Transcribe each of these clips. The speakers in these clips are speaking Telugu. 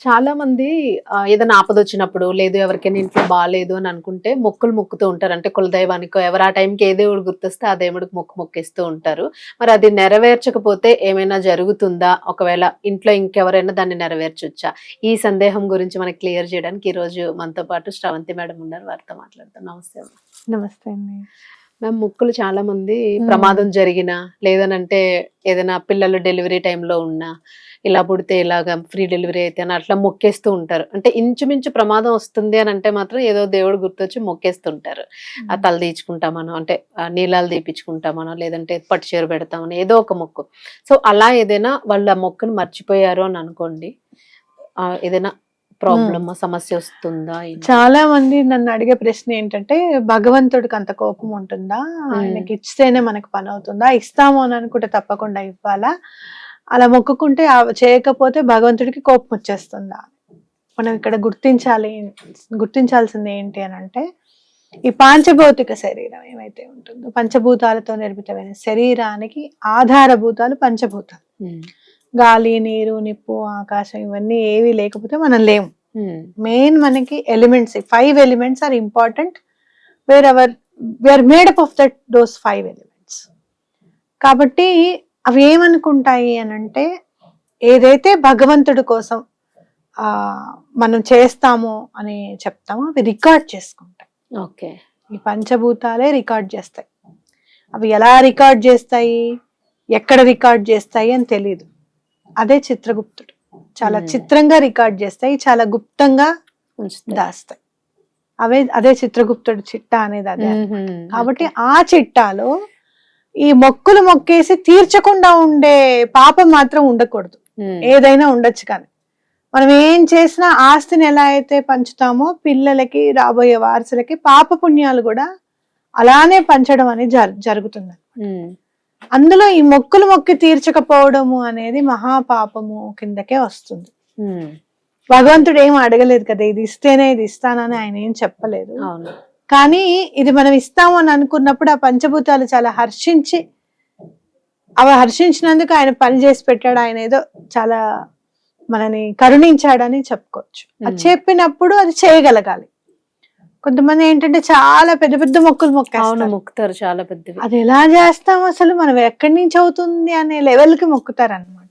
చాలా మంది ఏదైనా ఆపద వచ్చినప్పుడు లేదు ఎవరికైనా ఇంట్లో బాగాలేదు అని అనుకుంటే మొక్కులు మొక్కుతూ ఉంటారు. అంటే కులదైవానికో ఎవరు ఆ టైంకి ఏ దేవుడు గుర్తొస్తే ఆ దేవుడికి మొక్కు మొక్కేస్తూ ఉంటారు. మరి అది నెరవేర్చకపోతే ఏమైనా జరుగుతుందా? ఒకవేళ ఇంట్లో ఇంకెవరైనా దాన్ని నెరవేర్చొచ్చా? ఈ సందేహం గురించి మనకి క్లియర్ చేయడానికి ఈ రోజు మనతో పాటు శ్రవంతి మేడం ఉన్నారు. వారితో మాట్లాడతాం నమస్తే. నమస్తే అండి. మ్యామ్ మొక్కులు చాలా మంది. ప్రమాదం జరిగినా లేదనంటే ఏదైనా పిల్లలు డెలివరీ టైంలో ఉన్నా ఇలా పుడితే ఇలాగా ఫ్రీ డెలివరీ అయితే అని అట్లా మొక్కేస్తూ ఉంటారు. అంటే ఇంచుమించు ప్రమాదం వస్తుంది అని అంటే మాత్రం ఏదో దేవుడు గుర్తొచ్చి మొక్కేస్తుంటారు. ఆ తల తీర్చుకుంటామనో అంటే ఆ నీళ్ళాలు తీపించుకుంటామనో లేదంటే పట్టు చీర పెడతామనో ఏదో ఒక మొక్కు. సో అలా ఏదైనా వాళ్ళ మొక్కును మర్చిపోయారు అని అనుకోండి. ఆ, ఏదైనా ప్రాబ్లమ్ సమస్య వస్తుందా? చాలా మంది నన్ను అడిగే ప్రశ్న ఏంటంటే భగవంతుడికి అంత కోపం ఉంటుందా? ఆయనకి ఇస్తేనే మనకు పని అవుతుందా? ఇస్తాము అని అనుకుంటే తప్పకుండా ఇవ్వాలా? అలా మొక్కుకుంటే ఆ- చేయకపోతే భగవంతుడికి కోపం వచ్చేస్తుందా? మనం ఇక్కడ గుర్తించాలి గుర్తించాల్సింది ఏంటి అని అంటే ఈ పాంచభౌతిక శరీరం ఏమైతే ఉంటుందో పంచభూతాలతో నిర్మితమైన శరీరానికి ఆధారభూతాలు పంచభూతాలు. గాలి నీరు నిప్పు ఆకాశం ఇవన్నీ ఏవి లేకపోతే మనం లేము. మెయిన్ మనకి elements five elements are important. Where our we are made up of that those five elements. కాబట్టి అవి ఏమనుకుంటాయి అని అంటే ఏదైతే భగవంతుడి కోసం ఆ మనం చేస్తాము అని చెప్తామో అవి రికార్డ్ చేసుకుంటాయి. ఓకే. ఈ పంచభూతాలే రికార్డ్ చేస్తాయి. అవి ఎలా రికార్డ్ చేస్తాయి ఎక్కడ రికార్డ్ చేస్తాయి అని తెలియదు అదే చిత్రగుప్తుడు. చాలా. చిత్రంగా రికార్డ్ చేస్తాయి చాలా గుప్తంగా. దాస్తాయి. అవే అదే చిత్రగుప్తుడు చిట్టా అనేది అదే. కాబట్టి ఆ చిట్టాలో ఈ మొక్కులు మొక్కేసి తీర్చకుండా ఉండే పాపం మాత్రం ఉండకూడదు. ఏదైనా ఉండొచ్చు కానీ మనం ఏం చేసినా ఆస్తిని ఎలా అయితే పంచుతామో పిల్లలకి రాబోయే వారసులకి పాప పుణ్యాలు కూడా అలానే పంచడం అనేది జరు- జరుగుతుంది. అందులో ఈ మొక్కులు మొక్కి తీర్చకపోవడము అనేది మహాపాపము కిందకే వస్తుంది. భగవంతుడు ఏం అడగలేదు కదా ఇది ఇస్తేనే ఇది ఇస్తానని ఆయన ఏం చెప్పలేదు కానీ ఇది మనం ఇస్తాము అని అనుకున్నప్పుడు ఆ పంచభూతాలు చాలా హర్షించి అవి హర్షించినందుకు ఆయన పని చేసి పెట్టాడు. ఆయన ఏదో చాలా మనని కరుణించాడని చెప్పుకోవచ్చు. అది. చెప్పినప్పుడు అది చేయగలగాలి. కొంతమంది ఏంటంటే చాలా పెద్ద పెద్ద మొక్కులు మొక్కేస్తారు. మొక్కుతారు చాలా పెద్దవి. అది ఎలా చేస్తాం అసలు? మనం ఎక్కడి నుంచి అవుతుంది అనే లెవెల్కి మొక్కుతారు అనమాట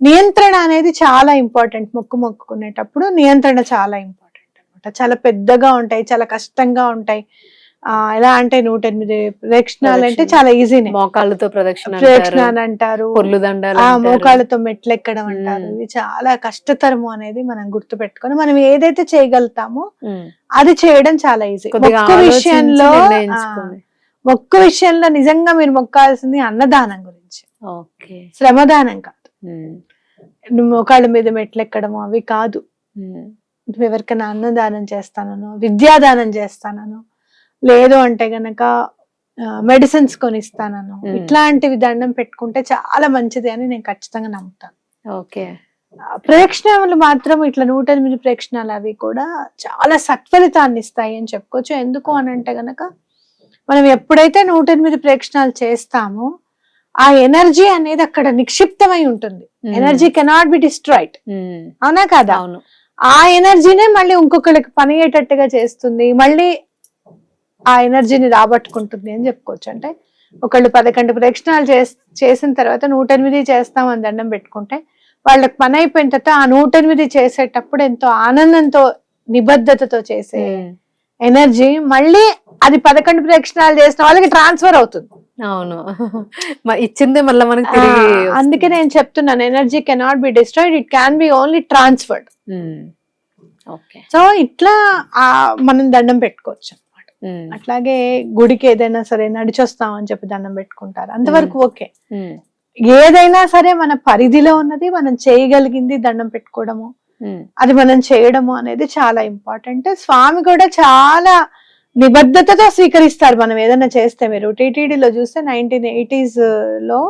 నియంత్రణ అనేది చాలా ఇంపార్టెంట్. మొక్కు మొక్కుకునేటప్పుడు నియంత్రణ చాలా ఇంపార్టెంట్. అన్నమాట చాలా పెద్దగా ఉంటాయి చాలా కష్టంగా ఉంటాయి ఆ ఎలా అంటే నూట ఎనిమిది ప్రదక్షిణాలు అంటే. చాలా ఈజీనే మోకాళ్ళతో ప్రదక్షిణాలు అంటారు. మోకాళ్ళతో మెట్లు ఎక్కడం అంటారు. ఇవి చాలా కష్టతరము అనేది మనం గుర్తు పెట్టుకొని మనం ఏదైతే చేయగలుగుతామో. అది చేయడం చాలా ఈజీ మొక్కు విషయంలో. మొక్కు విషయంలో నిజంగా మీరు మొక్కాల్సింది అన్నదానం గురించి ఓకే శ్రమదానం కాదు మోకాళ్ళ మీద మెట్లు ఎక్కడము అవి కాదు. నువ్వు ఎవరికైనా అన్నదానం చేస్తానను విద్యాదానం చేస్తానను లేదు అంటే గనక మెడిసిన్స్ కొనిస్తానను. ఇట్లాంటివి దండం పెట్టుకుంటే చాలా మంచిది అని నేను ఖచ్చితంగా నమ్ముతాను. ఓకే. ఆ, ప్రదక్షిణములు మాత్రం ఇట్లా నూట ఎనిమిది ప్రదక్షిణాలు అవి కూడా చాలా సత్ఫలితాన్ని ఇస్తాయి అని చెప్పుకోవచ్చు. ఎందుకు అని అంటే గనక మనం ఎప్పుడైతే నూట ఎనిమిది ప్రదక్షిణాలు చేస్తామో ఆ ఎనర్జీ అనేది అక్కడ నిక్షిప్తమై ఉంటుంది. Energy cannot be destroyed. అవునా కదా? అవును. ఆ ఎనర్జీనే మళ్ళీ ఇంకొకరికి పని అయ్యేటట్టుగా చేస్తుంది. మళ్ళీ ఆ ఎనర్జీని రాబట్టుకుంటుంది అని చెప్పుకోవచ్చు. అంటే ఒకళ్ళు పదకొండు ప్రదక్షిణాలు చేసిన తర్వాత నూట ఎనిమిది చేస్తాం అని దండం పెట్టుకుంటే వాళ్ళకి పని అయిపోయిన తర్వాత ఆ నూట ఎనిమిది చేసేటప్పుడు ఎంతో ఆనందంతో నిబద్ధతతో చేసే ఎనర్జీ మళ్ళీ అది పదకొండు ప్రదక్షిణాలు చేసిన వాళ్ళకి ట్రాన్స్ఫర్ అవుతుంది. అవును. ఇచ్చిందే మళ్ళీ మనకి అందుకే. నేను చెప్తున్నాను energy cannot be destroyed it can be only transferred. So ఇట్లా ఆ మనం దండం పెట్టుకోవచ్చు అన్నమాట. ఉమ్. అట్లాగే గుడికి ఏదైనా సరే నడిచొస్తాం అని చెప్పి దండం పెట్టుకుంటారు. అంతవరకు ఓకే. ఏదైనా సరే మన పరిధిలో ఉన్నది మనం చేయగలిగింది దండం పెట్టుకోవడము. అది మనం చేయడము అనేది చాలా ఇంపార్టెంట్ స్వామి కూడా చాలా నిబద్ధతతో స్వీకరిస్తారు. మనం ఏదైనా చేస్తే మీరు. టీటీడీలో చూస్తే నైన్టీన్ ఎయిటీస్లో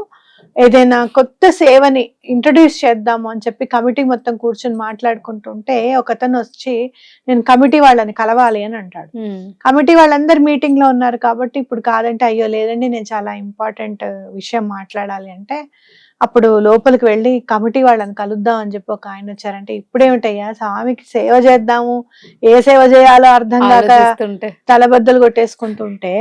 ఏదైనా కొత్త సేవని ఇంట్రడ్యూస్ చేద్దాము అని చెప్పి కమిటీ మొత్తం కూర్చొని మాట్లాడుకుంటుంటే ఒకతను వచ్చి నేను కమిటీ వాళ్ళని కలవాలి అని అంటాడు. ఉమ్. కమిటీ వాళ్ళందరు మీటింగ్లో ఉన్నారు కాబట్టి ఇప్పుడు కాదంటే అయ్యో లేదండి నేను చాలా ఇంపార్టెంట్ విషయం మాట్లాడాలి అంటే అప్పుడు లోపలికి వెళ్ళి కమిటీ వాళ్ళని కలుద్దాం అని చెప్పి ఒక ఆయన వచ్చారంటే ఇప్పుడేమిటయ్యా స్వామికి సేవ చేద్దాము ఏ సేవ చేయాలో అర్థం కాక తలబద్దలు కొట్టేసుకుంటుంటే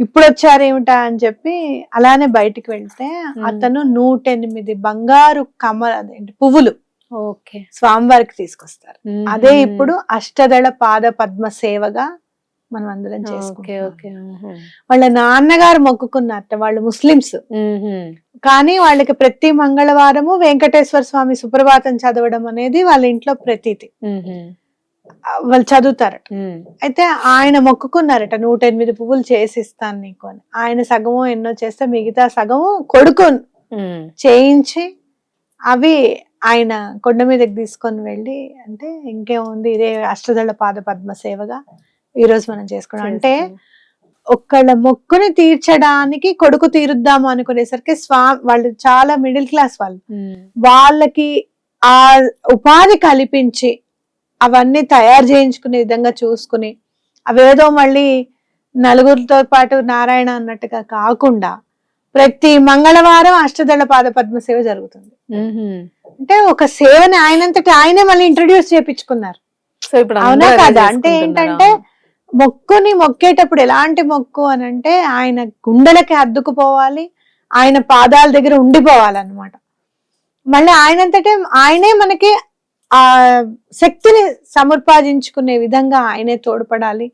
ఇప్పుడు వచ్చారేమిటా అని చెప్పి అలానే బయటికి వెళ్తే అతను నూట ఎనిమిది బంగారు కమల అదేంటి పువ్వులు ఓకే. స్వామివారికి తీసుకొస్తారు. అదే ఇప్పుడు అష్టదళ పాద పద్మ సేవగా మనం అందరం ఓకే చేసుకుంటాం ఓకే వాళ్ళ నాన్నగారు మొక్కుకున్నారట వాళ్ళు ముస్లిమ్స్. కానీ వాళ్ళకి ప్రతి మంగళవారము వెంకటేశ్వర స్వామి సుప్రభాతం చదవడం అనేది వాళ్ళ ఇంట్లో ప్రతీతి. వాళ్ళు చదువుతారట. అయితే ఆయన మొక్కుకున్నారట నూట ఎనిమిది పువ్వులు చేసి ఇస్తాను నీకు అని. ఆయన సగము ఎన్నో చేస్తే మిగతా సగము కొడుకు చేయించి అవి ఆయన కొండ మీదకి తీసుకొని వెళ్ళి అంటే ఇంకేముంది ఇదే అష్టదళ పాద పద్మ సేవగా ఈ రోజు మనం చేసుకోవడం. అంటే ఒక్కళ్ళ మొక్కుని తీర్చడానికి కొడుకు తీరుద్దాము అనుకునేసరికి స్వా వాళ్ళు చాలా మిడిల్ క్లాస్ వాళ్ళు. వాళ్ళకి ఆ ఉపాధి కల్పించి అవన్నీ తయారు చేయించుకునే విధంగా చూసుకుని అవేదో మళ్ళీ నలుగురితో పాటు నారాయణ అన్నట్టుగా కాకుండా ప్రతి మంగళవారం అష్టదళ పాద పద్మ సేవ జరుగుతుంది. అంటే ఒక సేవని ఆయనంతటి ఆయనే మళ్ళీ ఇంట్రడ్యూస్ చేపించుకున్నారు సో ఇప్పుడు అవునా కదా? అంటే? ఏంటంటే మొక్కుని మొక్కేటప్పుడు ఎలాంటి మొక్కు అని అంటే ఆయన గుండెలకి అద్దుకుపోవాలి ఆయన పాదాల దగ్గర ఉండిపోవాలన్నమాట. మళ్ళీ ఆయనంతటే ఆయనే మనకి ఆ శక్తిని సముపార్జించుకునే విధంగా ఆయనే తోడ్పడాలి.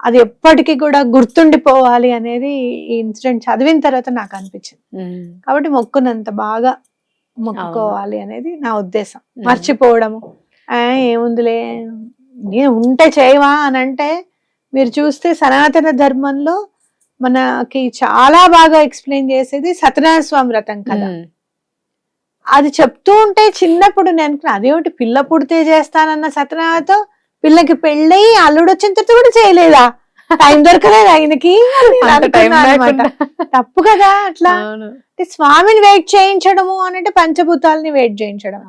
అది ఎప్పటికీ కూడా గుర్తుండిపోవాలి అనేది ఈ ఇన్సిడెంట్ చదివిన తర్వాత నాకు అనిపించింది. కాబట్టి మొక్కునంత బాగా మొక్కుకోవాలి అనేది నా ఉద్దేశం. మర్చిపోవడము. ఏముందిలే నేను ఉంటే చేయవా అని అంటే మీరు చూస్తే సనాతన ధర్మంలో మనకి చాలా బాగా ఎక్స్ప్లెయిన్ చేసేది సత్యనారాయణ స్వామి వ్రతం కదా. అది చెప్తూ ఉంటే చిన్నప్పుడు నేను అదేమిటి పిల్ల పుడితే చేస్తానన్న సత్యనారాయణతో పిల్లకి పెళ్ళయి అల్లుడు వచ్చిన తర్వాత కూడా చేయలేదా? టైం దొరకలేదు ఆయనకి. తప్పు కదా అట్లా. స్వామిని వెయిట్ చేయించడము అని అంటే పంచభూతాలని వెయిట్ చేయించడం.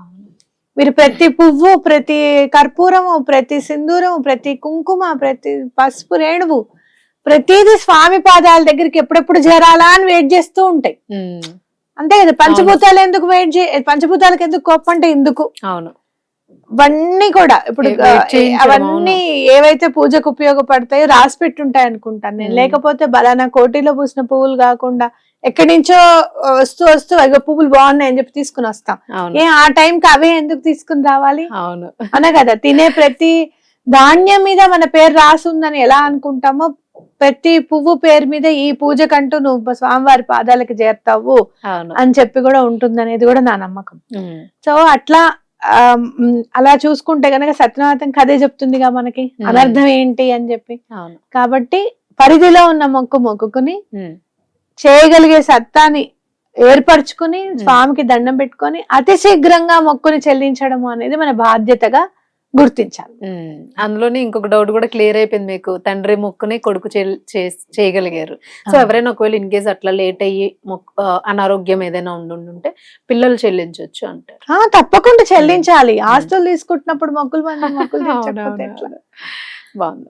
మీరు ప్రతి పువ్వు ప్రతి కర్పూరము ప్రతి సింధూరము ప్రతి కుంకుమ ప్రతి పసుపు రేణువు ప్రతిదీ స్వామి పాదాల దగ్గరికి ఎప్పుడెప్పుడు చేరాలా అని వెయిట్ చేస్తూ ఉంటాయి. అంతే కదా పంచభూతాలు ఎందుకు వెయిట్ చే పంచభూతాలకు ఎందుకు కోపం అంటే ఎందుకు అవును. ఇవన్నీ కూడా ఇప్పుడు అవన్నీ ఏవైతే పూజకు ఉపయోగపడతాయో రాసి పెట్టుంటాయి అనుకుంటాను నేను. లేకపోతే బలానా కోటిలో పూసిన పువ్వులు కాకుండా ఎక్కడి నుంచో వస్తూ వస్తూ అయ్యో పువ్వులు బాగున్నాయి అని చెప్పి తీసుకుని వస్తాం. ఏ ఆ టైంకి అవే ఎందుకు తీసుకుని రావాలి? అవును. అనే కదా తినే ప్రతి ధాన్యం మీద మన పేరు రాసి ఉందని ఎలా అనుకుంటామో ప్రతి పువ్వు పేరు మీద ఈ పూజకంటూ నువ్వు స్వామివారి పాదాలకు చేరుతావు అని చెప్పి కూడా ఉంటుంది అనేది కూడా నా నమ్మకం. సో అట్లా అలా చూసుకుంటే గనక సత్యనారాయణ కథే చెప్తుందిగా మనకి. అనర్థం ఏంటి అని చెప్పి కాబట్టి పరిధిలో ఉన్న మొక్కు మొక్కుకుని. చేయగలిగే సత్తాని ఏర్పరచుకుని స్వామికి దండం పెట్టుకొని అతి శీఘ్రంగా మొక్కుని చెల్లించడము అనేది మన బాధ్యతగా గుర్తించాలి. అందులోనే ఇంకొక డౌట్ కూడా క్లియర్ అయిపోయింది మీకు. తండ్రి మొక్కుని కొడుకు చేయగలిగారు. సో. ఎవరైనా ఒకవేళ ఇన్ కేస్ అట్లా లేట్ అయ్యి అనారోగ్యం ఏదైనా ఉండుంటే పిల్లలు చెల్లించవచ్చు అంటారు. తప్పకుండా చెల్లించాలి. ఆస్తులు తీసుకుంటున్నప్పుడు మొక్కులు మొక్కులు. బాగుంది.